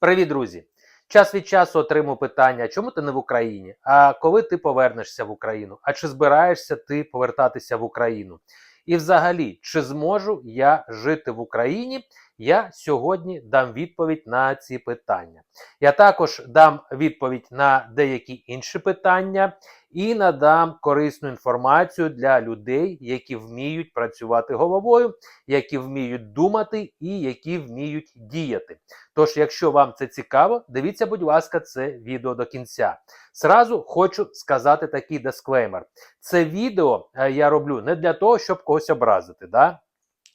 Привіт, друзі! Час від часу отримую питання, чому ти не в Україні? А коли ти повернешся в Україну? А чи збираєшся ти повертатися в Україну? І взагалі, чи зможу я жити в Україні? Я сьогодні дам відповідь на ці питання. Я також дам відповідь на деякі інші питання і надам корисну інформацію для людей, які вміють працювати головою, які вміють думати і які вміють діяти. Тож, якщо вам це цікаво, дивіться, будь ласка, це відео до кінця. Сразу хочу сказати такий дисклеймер. Це відео е, я роблю не для того, щоб когось образити. Да?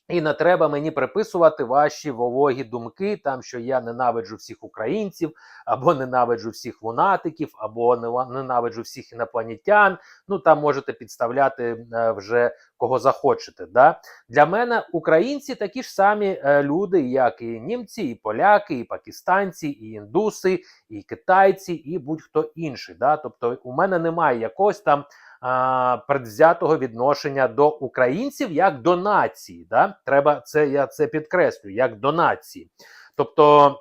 І не треба мені приписувати ваші вологі думки, там що я ненавиджу всіх українців, або ненавиджу всіх лунатиків, або ненавиджу всіх інопланетян. Ну там можете підставляти е, вже кого захочете. Да? Для мене українці такі ж самі е, люди, як і німці, і поляки, і пакистанці, і індуси, і китайці, і будь-хто інший. Да? Тобто у мене немає якогось там а, предвзятого відношення до українців як до нації. Да? Треба це я це підкреслю, як до нації. Тобто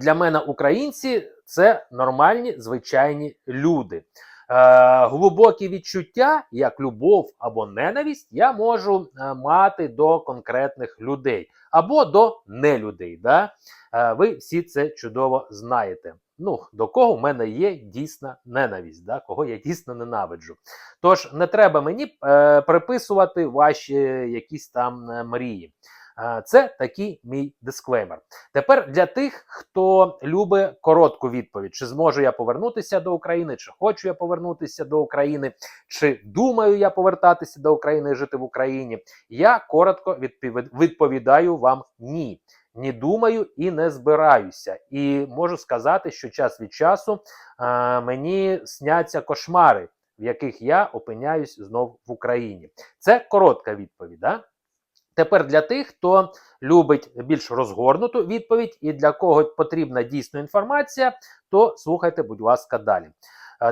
для мене українці це нормальні звичайні люди. Е, глибокі відчуття, як любов або ненависть, я можу е, мати до конкретних людей або до нелюдей. Да? Е, ви всі це чудово знаєте. Ну, до кого в мене є дійсна ненависть, да? кого я дійсно ненавиджу. Тож не треба мені е, приписувати ваші якісь там е, мрії. Е, це такий мій дисклеймер. Тепер для тих, хто любить коротку відповідь: чи зможу я повернутися до України, чи хочу я повернутися до України, чи думаю я повертатися до України і жити в Україні. Я коротко відповідаю вам ні. Не думаю і не збираюся. І можу сказати, що час від часу а, мені сняться кошмари, в яких я опиняюсь знов в Україні. Це коротка відповідь. Да? Тепер для тих, хто любить більш розгорнуту відповідь і для кого потрібна дійсна інформація, то слухайте, будь ласка, далі.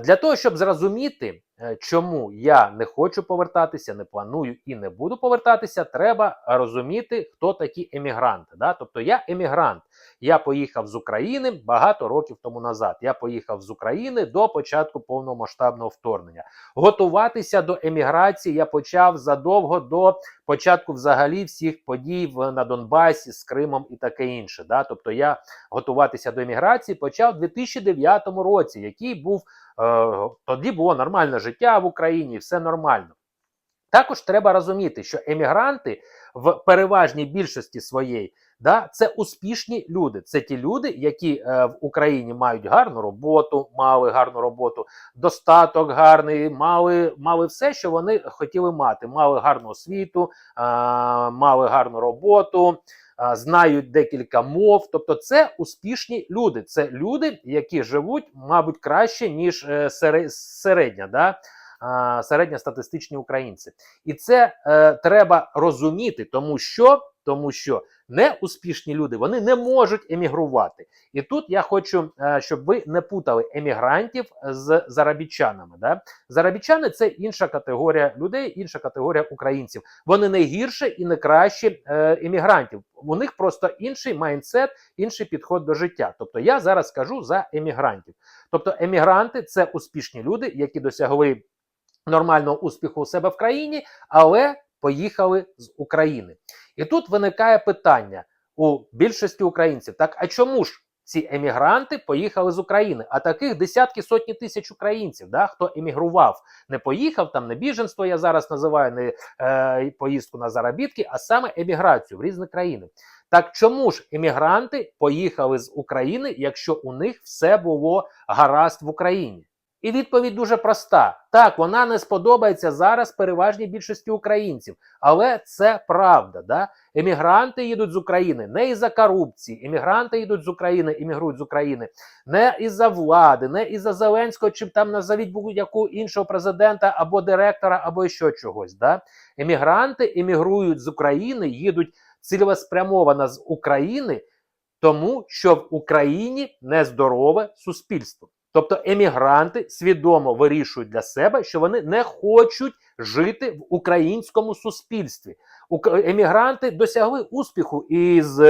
Для того, щоб зрозуміти, е, чому я не хочу повертатися, не планую і не буду повертатися, треба розуміти, хто такі емігранти. Да? Тобто я емігрант. Я поїхав з України багато років тому назад. Я поїхав з України до початку повномасштабного вторгнення. Готуватися до еміграції я почав задовго до початку взагалі всіх подій на Донбасі з Кримом і таке інше. Да? Тобто я готуватися до еміграції почав у 2009 році, який був е, тоді було нормальне життя в Україні, все нормально. Також треба розуміти, що емігранти в переважній більшості своєї да, це успішні люди. Це ті люди, які е, в Україні мають гарну роботу, мали гарну роботу, достаток гарний, мали мали все, що вони хотіли мати. Мали гарну освіту, е, мали гарну роботу. Знають декілька мов, тобто це успішні люди. Це люди, які живуть, мабуть, краще ніж е, середня. Да? середньостатистичні українці. І це е, треба розуміти, тому що тому що неуспішні люди вони не можуть емігрувати. І тут я хочу, е, щоб ви не путали емігрантів з заробітчанами. Да? Заробітчани це інша категорія людей, інша категорія українців. Вони не гірше і не краще е, емігрантів. У них просто інший майндсет, інший підход до життя. Тобто я зараз скажу за емігрантів. Тобто, емігранти це успішні люди, які досягли нормального успіху у себе в країні, але поїхали з України. І тут виникає питання у більшості українців: так а чому ж ці емігранти поїхали з України? А таких десятки сотні тисяч українців, да, хто емігрував, не поїхав там, не біженство, я зараз називаю не е, поїздку на заробітки, а саме еміграцію в різні країни. Так чому ж емігранти поїхали з України, якщо у них все було гаразд в Україні? І відповідь дуже проста: так, вона не сподобається зараз переважній більшості українців, але це правда. Да? Емігранти їдуть з України не із-за корупції, емігранти їдуть з України, емігрують з України не із-за влади, не із-за Зеленського, чи там назовіть будь-яку іншого президента або директора, або ще чогось. Да? Емігранти емігрують з України, їдуть цілеспрямовано з України, тому що в Україні нездорове суспільство. Тобто емігранти свідомо вирішують для себе, що вони не хочуть жити в українському суспільстві. Емігранти досягли успіху із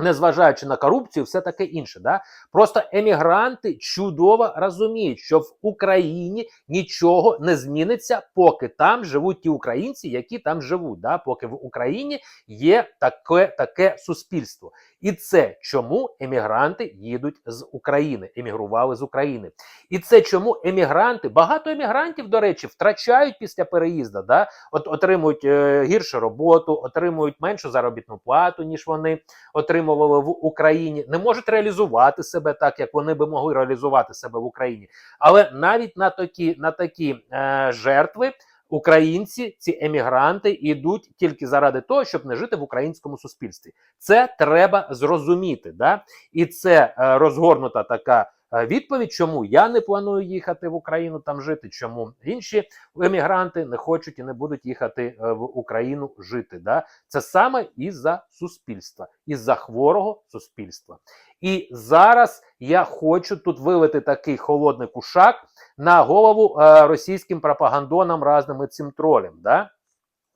Незважаючи на корупцію, все таке інше. Да? Просто емігранти чудово розуміють, що в Україні нічого не зміниться, поки там живуть ті українці, які там живуть. Да? Поки в Україні є таке, таке суспільство. І це чому емігранти їдуть з України, емігрували з України. І це чому емігранти, багато емігрантів, до речі, втрачають після переїзду. Да? От отримують е, гіршу роботу, отримують меншу заробітну плату, ніж вони отримували в Україні, не можуть реалізувати себе так, як вони би могли реалізувати себе в Україні. Але навіть на такі, на такі е, жертви. Українці, ці емігранти, йдуть тільки заради того, щоб не жити в українському суспільстві. Це треба зрозуміти. Да? І це е, розгорнута така відповідь, чому я не планую їхати в Україну там жити, чому інші емігранти не хочуть і не будуть їхати е, в Україну жити. Да? Це саме із-за суспільства, із-за хворого суспільства. І зараз я хочу тут вилити такий холодний кушак на голову е, російським пропагандонам разним цим тролям. Да?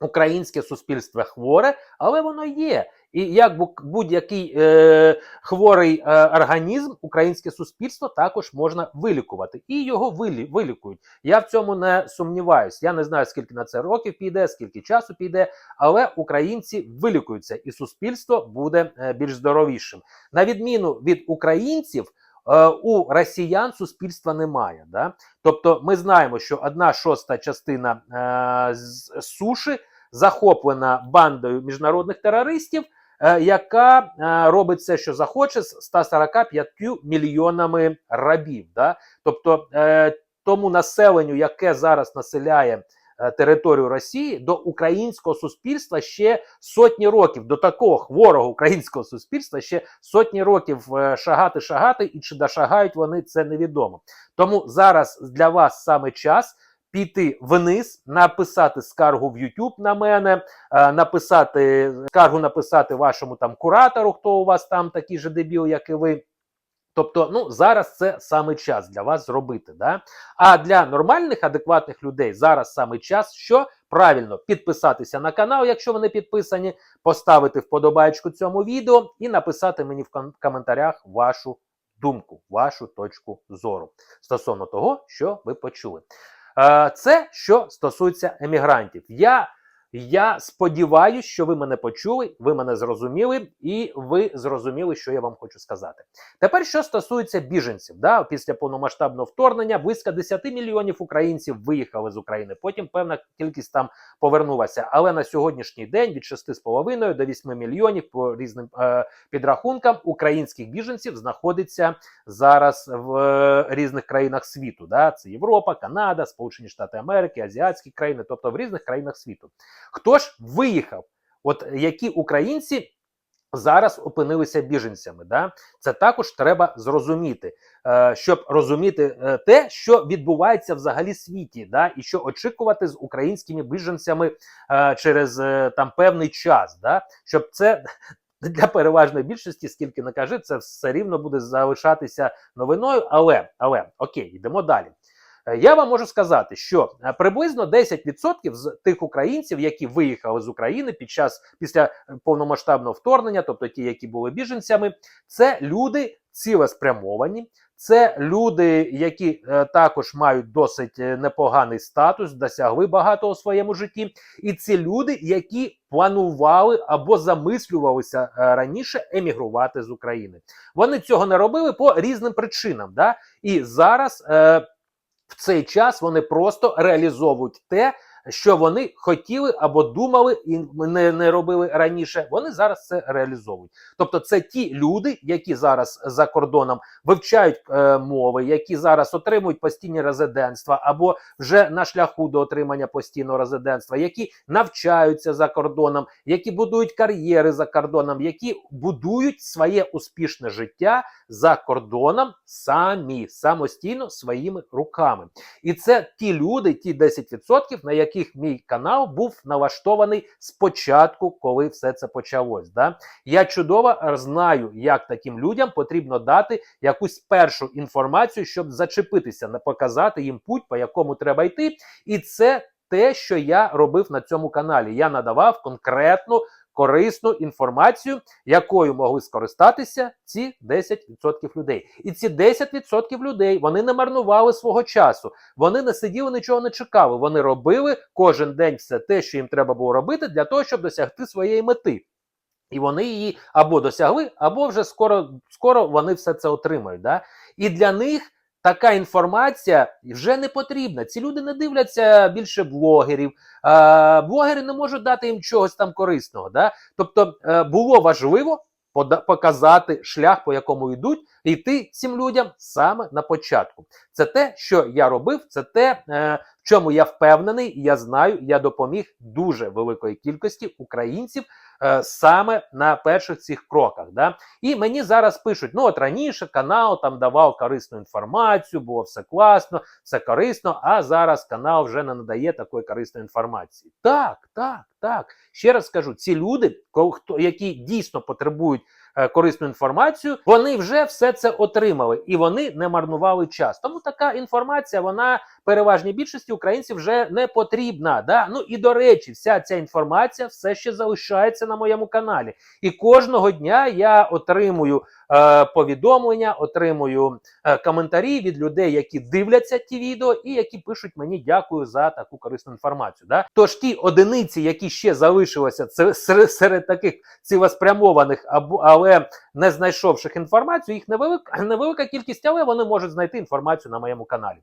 Українське суспільство хворе, але воно є. І як бу- будь-який е, хворий е, організм, українське суспільство також можна вилікувати. І його вилі, вилікують. Я в цьому не сумніваюсь. Я не знаю, скільки на це років піде, скільки часу піде, але українці вилікуються, і суспільство буде е, більш здоровішим. На відміну від українців. е, У росіян суспільства немає. Да? Тобто, ми знаємо, що одна шоста частина е, з суші захоплена бандою міжнародних терористів, яка е, робить все, що захоче, з 145 мільйонами рабів. Да? Тобто е, тому населенню, яке зараз населяє е, територію Росії, до українського суспільства ще сотні років, до такого хворого українського суспільства ще сотні років е, шагати, шагати, і чи дошагають вони це невідомо. Тому зараз для вас саме час піти вниз, написати скаргу в YouTube на мене, е, написати скаргу написати вашому там куратору, хто у вас там такий же дебіл, як і ви. Тобто, ну зараз це саме час для вас зробити. Да? А для нормальних, адекватних людей зараз саме час, що правильно підписатися на канал, якщо ви не підписані, поставити вподобайку цьому відео і написати мені в коментарях вашу думку, вашу точку зору стосовно того, що ви почули. Е, Це що стосується емігрантів. Я, я сподіваюся, що ви мене почули, ви мене зрозуміли, і ви зрозуміли, що я вам хочу сказати. Тепер, що стосується біженців, да, після повномасштабного вторгнення близько 10 мільйонів українців виїхали з України. Потім певна кількість там повернулася. Але на сьогоднішній день від 6,5 до 8 мільйонів по різним е, підрахункам українських біженців знаходиться зараз в е, різних країнах світу. Да? Це Європа, Канада, Сполучені Штати Америки, Азіатські країни, тобто в різних країнах світу. Хто ж виїхав? От які українці зараз опинилися біженцями? Да? Це також треба зрозуміти, е, щоб розуміти е, те, що відбувається взагалі світі, да? і що очікувати з українськими біженцями е, через там певний час, да? щоб це. Для переважної більшості, скільки не кажи, це все рівно буде залишатися новиною. Але але окей, йдемо далі. Е, Я вам можу сказати, що е, приблизно 10% з тих українців, які виїхали з України під час після е, повномасштабного вторгнення, тобто ті, які були біженцями, це люди цілеспрямовані, це люди, які е, також мають досить непоганий статус, досягли багато у своєму житті, і ці люди, які планували або замислювалися е, раніше емігрувати з України. Вони цього не робили по різним причинам. Да? І зараз. Е, в цей час вони просто реалізовують те, що вони хотіли або думали і не, не робили раніше. Вони зараз це реалізовують. Тобто, це ті люди, які зараз за кордоном вивчають е, мови, які зараз отримують постійні резидентства або вже на шляху до отримання постійного резидентства, які навчаються за кордоном, які будують кар'єри за кордоном, які будують своє успішне життя за кордоном самі самостійно своїми руками. І це ті люди, ті 10%, на яких мій канал був налаштований спочатку, коли все це почалось. Да? Я чудово знаю, як таким людям потрібно дати якусь першу інформацію, щоб зачепитися, показати їм путь, по якому треба йти. І це те, що я робив на цьому каналі. Я надавав конкретну корисну інформацію, якою могли скористатися ці 10% людей. І ці 10% людей вони не марнували свого часу. Вони не сиділи, нічого не чекали. Вони робили кожен день все те, що їм треба було робити, для того, щоб досягти своєї мети. І вони її або досягли, або вже скоро скоро вони все це отримають. Да? І для них така інформація вже не потрібна. Ці люди не дивляться більше блогерів. Е, блогери не можуть дати їм чогось там корисного. Да? Тобто е, було важливо показати шлях, по якому йдуть, йти цим людям саме на початку. Це те, що я робив, це те, е, в чому я впевнений, я знаю, я допоміг дуже великої кількості українців е, саме на перших цих кроках. Да? І мені зараз пишуть: ну от раніше канал там давав корисну інформацію, було все класно, все корисно, а зараз канал вже не надає такої корисної інформації. Так, так, так. Ще раз скажу: ці люди, хто які дійсно потребують е, корисну інформацію, вони вже все це отримали і вони не марнували час. Тому така інформація, вона переважній більшості українців вже не потрібна. Да? Ну і до речі, вся ця інформація все ще залишається на моєму каналі. І кожного дня я отримую е, повідомлення, отримую е, коментарі від людей, які дивляться ті відео, і які пишуть мені дякую за таку корисну інформацію. Да? Тож ті одиниці, які ще залишилися серед, серед таких цілеспрямованих, або але не знайшовших інформацію, їх невелика, невелика кількість, але вони можуть знайти інформацію на моєму каналі.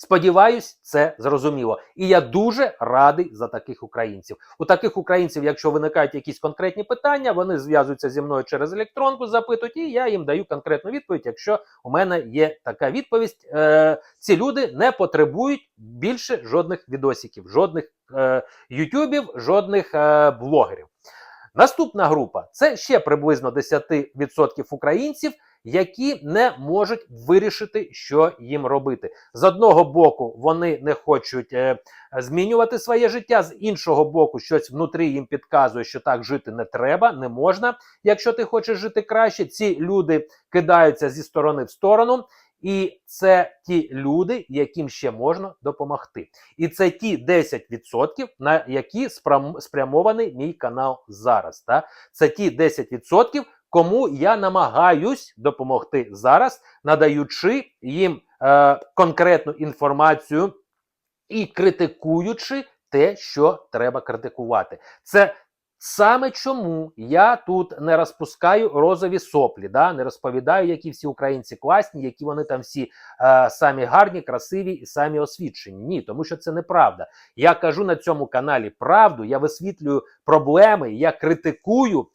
Сподіваюсь, це зрозуміло. І я дуже радий за таких українців. У таких українців, якщо виникають якісь конкретні питання, вони зв'язуються зі мною через електронку, запитують, і я їм даю конкретну відповідь. Якщо у мене є така відповідь, е, ці люди не потребують більше жодних відосиків, жодних е, ютюбів, жодних е, блогерів. Наступна група це ще приблизно 10% українців, які не можуть вирішити, що їм робити. З одного боку, вони не хочуть е, змінювати своє життя, з іншого боку, щось внутрі їм підказує, що так жити не треба, не можна. Якщо ти хочеш жити краще, ці люди кидаються зі сторони в сторону. І це ті люди, яким ще можна допомогти. І це ті 10%, на які спрямований мій канал зараз. Та? Це ті 10%, кому я намагаюсь допомогти зараз, надаючи їм е, конкретну інформацію і критикуючи те, що треба критикувати. Це саме чому я тут не розпускаю розові соплі, да? не розповідаю, які всі українці класні, які вони там всі е, самі гарні, красиві і самі освічені. Ні, тому що це неправда. Я кажу на цьому каналі правду, я висвітлюю проблеми, я критикую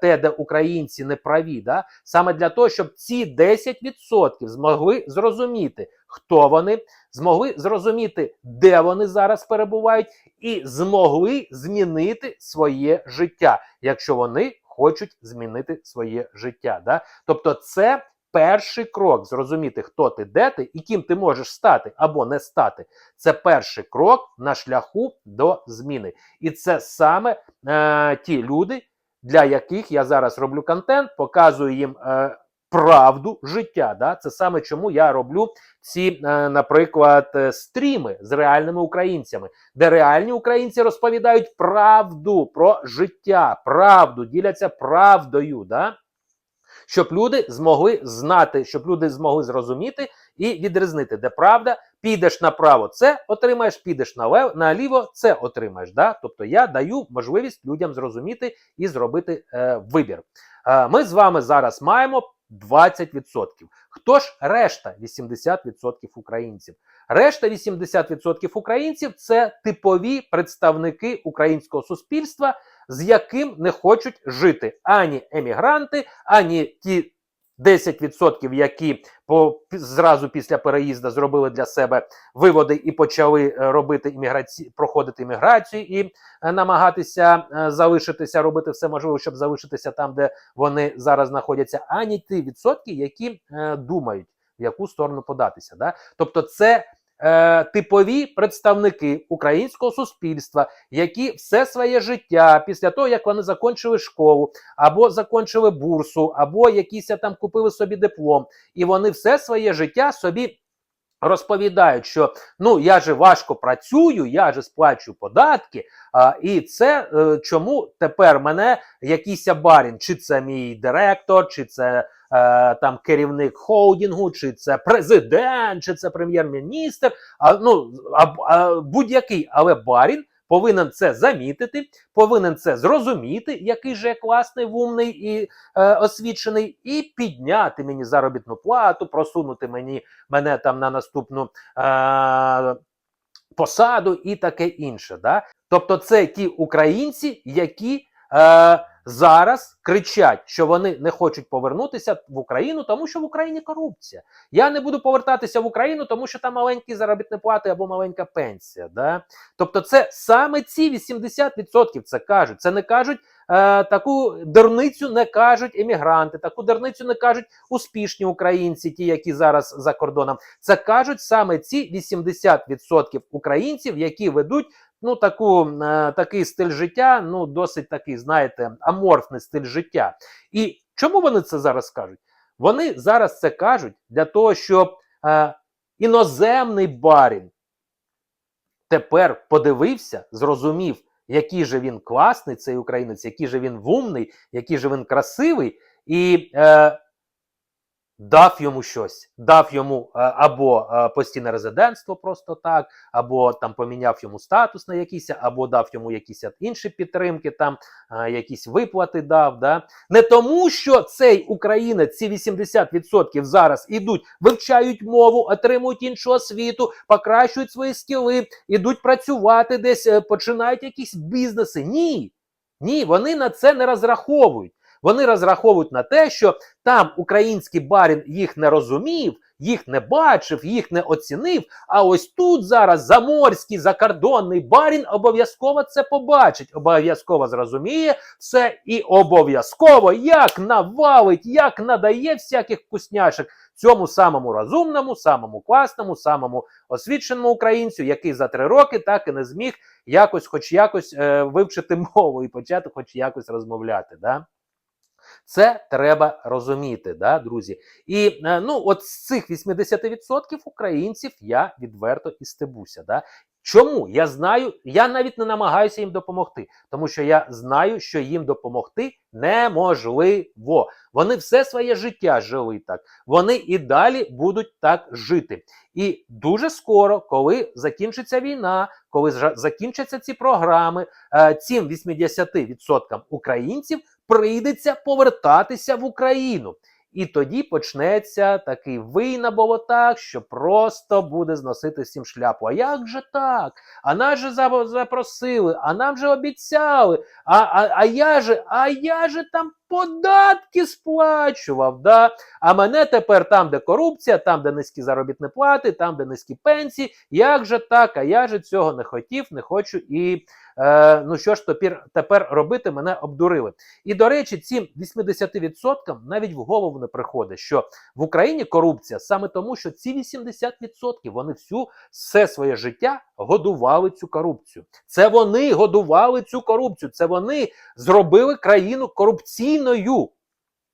те, де українці не праві, да? саме для того, щоб ці 10% змогли зрозуміти, хто вони, змогли зрозуміти, де вони зараз перебувають, і змогли змінити своє життя, якщо вони хочуть змінити своє життя. Да? Тобто, це перший крок зрозуміти, хто ти, де ти і ким ти можеш стати або не стати. Це перший крок на шляху до зміни. І це саме е, ті люди, для яких я зараз роблю контент, показую їм е, правду життя. Да? Це саме чому я роблю ці, е, наприклад, е, стріми з реальними українцями, де реальні українці розповідають правду про життя, правду, діляться правдою. Да? Щоб люди змогли знати, щоб люди змогли зрозуміти і відрізнити, де правда, підеш направо, це отримаєш, підеш наліво, це отримаєш. Да? Тобто я даю можливість людям зрозуміти і зробити е, вибір. Е, ми з вами зараз маємо 20%. Хто ж решта 80% українців? Решта 80% українців це типові представники українського суспільства, з яким не хочуть жити ані емігранти, ані ті 10%, які по зразу після переїзду зробили для себе виводи і почали е, робити імміграці... проходити імміграцію і е, намагатися е, залишитися, робити все можливе, щоб залишитися там, де вони зараз знаходяться, ані ті відсотки, які думають, в яку сторону податися. Да? Тобто, це е, типові представники українського суспільства, які все своє життя після того, як вони закінчили школу, або закінчили бурсу, або якісь там купили собі диплом, і вони все своє життя собі розповідають, що ну я же важко працюю, я же сплачую податки. А, і це е, чому тепер мене якийсь барін, чи це мій директор, чи це е, там керівник холдингу, чи це президент, чи це прем'єр-міністр, а ну а, а, будь-який, але барін повинен це замітити, повинен це зрозуміти, який же я класний, вумний і е, освічений, і підняти мені заробітну плату, просунути мені мене там на наступну е, посаду і таке інше. Да? Тобто, це ті українці, які е, зараз кричать, що вони не хочуть повернутися в Україну, тому що в Україні корупція. Я не буду повертатися в Україну, тому що там маленькі заробітні плати або маленька пенсія. Да? Тобто, це саме ці 80% це кажуть. Це не кажуть. Е, таку дурницю не кажуть емігранти, таку дурницю не кажуть успішні українці, ті, які зараз за кордоном. Це кажуть саме ці 80% українців, які ведуть ну таку е, такий стиль життя, ну досить такий, знаєте, аморфний стиль життя. І чому вони це зараз кажуть? Вони зараз це кажуть для того, щоб е, іноземний барін тепер подивився, зрозумів, який же він класний, цей українець, який же він вумний, який же він красивий, і е, дав йому щось, дав йому е, або е, постійне резидентство просто так, або там поміняв йому статус на якийсь, або дав йому якісь інші підтримки, там е, якісь виплати дав. Да? Не тому, що цей українець, ці 80% зараз ідуть, вивчають мову, отримують іншу освіту, покращують свої скіли, ідуть працювати десь, починають якісь бізнеси. Ні. Ні, вони на це не розраховують. Вони розраховують на те, що там український барін їх не розумів, їх не бачив, їх не оцінив. А ось тут зараз заморський закордонний барін обов'язково це побачить, обов'язково зрозуміє все і обов'язково як навалить, як надає всяких вкусняшок цьому самому розумному, самому класному, самому освіченому українцю, який за три роки так і не зміг якось, хоч якось е, вивчити мову і почати, хоч якось розмовляти. Да? Це треба розуміти, да, друзі. І е, ну, от з цих 80% українців я відверто і стебуся. Да. Чому? Я знаю, я навіть не намагаюся їм допомогти, тому що я знаю, що їм допомогти неможливо. Вони все своє життя жили так. Вони і далі будуть так жити. І дуже скоро, коли закінчиться війна, коли закінчаться ці програми, е, цим 80% українців прийдеться повертатися в Україну. І тоді почнеться такий вий на болотах, що просто буде зносити всім шляпу. А як же так? А нас же запросили, а нам же обіцяли. А а, а я же, а я же там податки сплачував. да? А мене тепер там, де корупція, там, де низькі заробітні плати, там, де низькі пенсії. Як же так? А я же цього не хотів, не хочу і е, ну що ж тепер, тепер робити, мене обдурили. І до речі, цим 80% навіть в голову не приходить, що в Україні корупція саме тому, що ці 80% вони всю все своє життя годували цю корупцію. Це вони годували цю корупцію. Це вони зробили країну корупційною.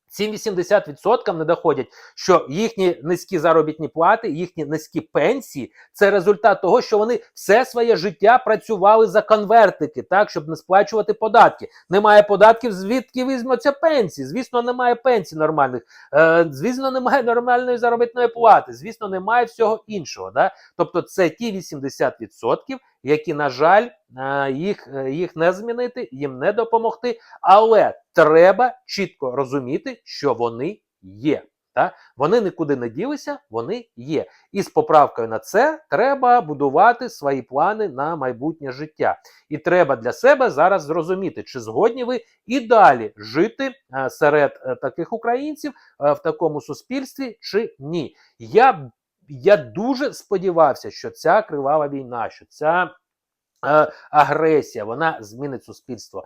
Цим 80% не доходять, що їхні низькі заробітні плати, їхні низькі пенсії це результат того, що вони все своє життя працювали за конвертики, так щоб не сплачувати податки. Немає податків, звідки візьмуться пенсії? Звісно, немає пенсій нормальних. Е, Звісно, немає нормальної заробітної плати. Звісно, немає всього іншого. Да? Тобто, це ті 80%, які, на жаль, е, їх е, їх не змінити, їм не допомогти. Але треба чітко розуміти, що вони є. Та? Вони нікуди не ділися, вони є. І з поправкою на це треба будувати свої плани на майбутнє життя. І треба для себе зараз зрозуміти, чи згодні ви і далі жити е, серед таких українців в такому суспільстві, чи ні. Я я дуже сподівався, що ця кривава війна, що ця е, агресія, вона змінить суспільство, е,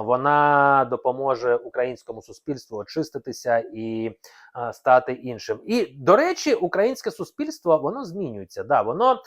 вона допоможе українському суспільству очиститися і е, стати іншим. І до речі, українське суспільство воно змінюється. Да, воно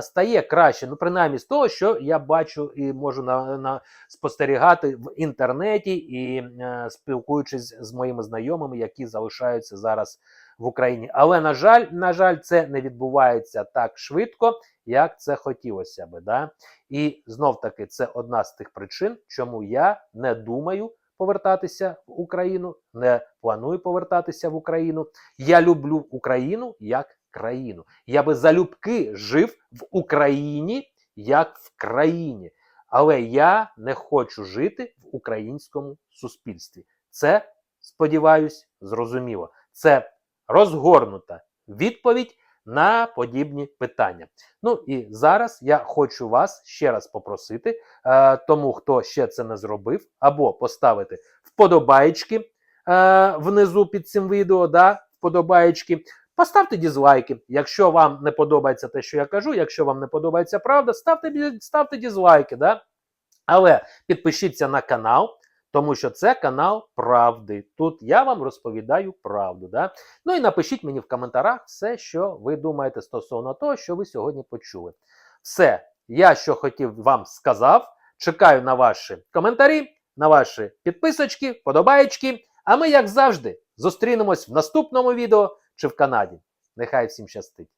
стає краще. Ну, принаймні з того, що я бачу і можу на, на спостерігати в інтернеті і спілкуючись з моїми знайомими, які залишаються зараз в Україні. Але на жаль, на жаль, це не відбувається так швидко, як це хотілося би. Да? І знов таки це одна з тих причин, чому я не думаю повертатися в Україну, не планую повертатися в Україну. Я люблю Україну як країну. Я би залюбки жив в Україні як в країні. Але я не хочу жити в українському суспільстві. Це, сподіваюсь, зрозуміло. Це розгорнута відповідь на подібні питання. Ну і зараз я хочу вас ще раз попросити, е, тому хто ще це не зробив, або поставити вподобаєчки е, внизу під цим відео, да, вподобаєчки. Поставте дізлайки. Якщо вам не подобається те, що я кажу, якщо вам не подобається правда, ставте, ставте дізлайки. Да? Але підпишіться на канал, тому що це канал правди. Тут я вам розповідаю правду. Да? Ну і напишіть мені в коментарях все, що ви думаєте стосовно того, що ви сьогодні почули. Все, я що хотів вам сказав. Чекаю на ваші коментарі, на ваші підписочки, подобаєчки. А ми, як завжди, зустрінемось в наступному відео чи в Канаді. Нехай всім щастить!